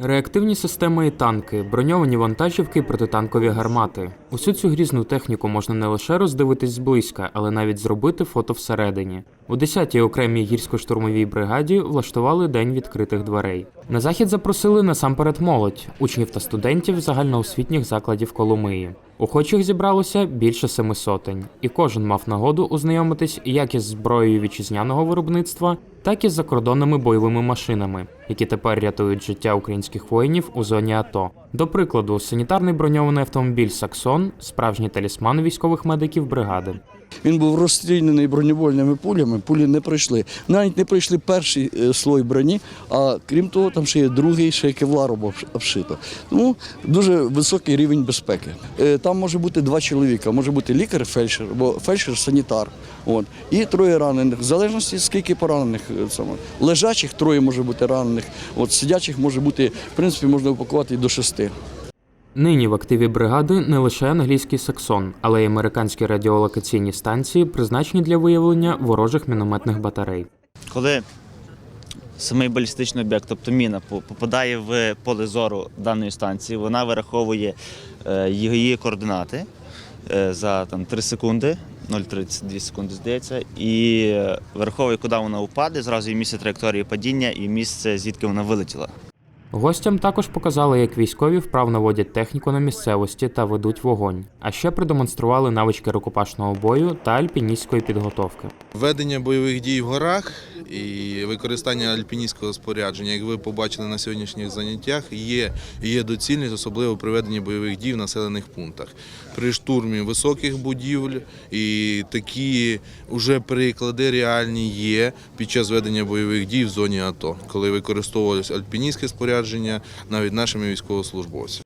Реактивні системи і танки, броньовані вантажівки і протитанкові гармати. Усю цю грізну техніку можна не лише роздивитись зблизька, але навіть зробити фото всередині. У 10-й окремій гірсько-штурмовій бригаді влаштували день відкритих дверей. На захід запросили насамперед молодь, учнів та студентів загальноосвітніх закладів Коломиї. Охочих зібралося більше семи сотень, і кожен мав нагоду ознайомитись як із зброєю вітчизняного виробництва, так і з закордонними бойовими машинами, які тепер рятують життя українських воїнів у зоні АТО. До прикладу, санітарний броньований автомобіль Саксон справжній талісман військових медиків бригади. Він був розстріляний бронебольними пулями, пулі не пройшли. Навіть не пройшли перший е, слой броні, а крім того, там ще є другий, ще кевларом обш- обшито. Тому дуже високий рівень безпеки. Е, Там може бути два чоловіка, може бути лікар, фельдшер, або фельдшер, санітар. От. І троє ранених, в залежності скільки поранених е, саме. Лежачих троє може бути ранених, от сидячих може бути, в принципі, можна упакувати і до шести. Нині в активі бригади не лише англійський саксон, але й американські радіолокаційні станції, призначені для виявлення ворожих мінометних батарей. Коли самий балістичний об'єкт, тобто міна, попадає в поле зору даної станції, вона вираховує е, її координати е, за там, 3 секунди, 0,32 секунди здається, і е, вираховує, куди вона впаде, зразу і місце траєкторії падіння, і місце, звідки вона вилетіла. Гостям також показали, як військові вправно водять техніку на місцевості та ведуть вогонь, а ще продемонстрували навички рукопашного бою та альпіністської підготовки. Ведення бойових дій в горах і використання альпіністського спорядження, як ви побачили на сьогоднішніх заняттях, є, є доцільність, особливо при веденні бойових дій в населених пунктах. При штурмі високих будівель і такі вже приклади реальні є під час ведення бойових дій в зоні АТО, коли використовувалось альпіністське спорядження навіть нашими військовослужбовцями.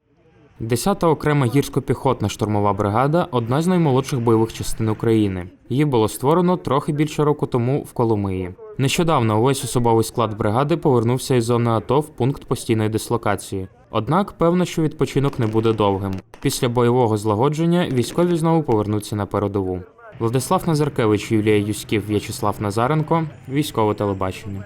10-та окрема гірсько-піхотна штурмова бригада одна з наймолодших бойових частин України. Її було створено трохи більше року тому в Коломиї. Нещодавно увесь особовий склад бригади повернувся із зони АТО в пункт постійної дислокації. Однак певно, що відпочинок не буде довгим. Після бойового злагодження військові знову повернуться на передову. Владислав Назаркевич, Юлія Юськів, В'ячеслав Назаренко, військове телебачення.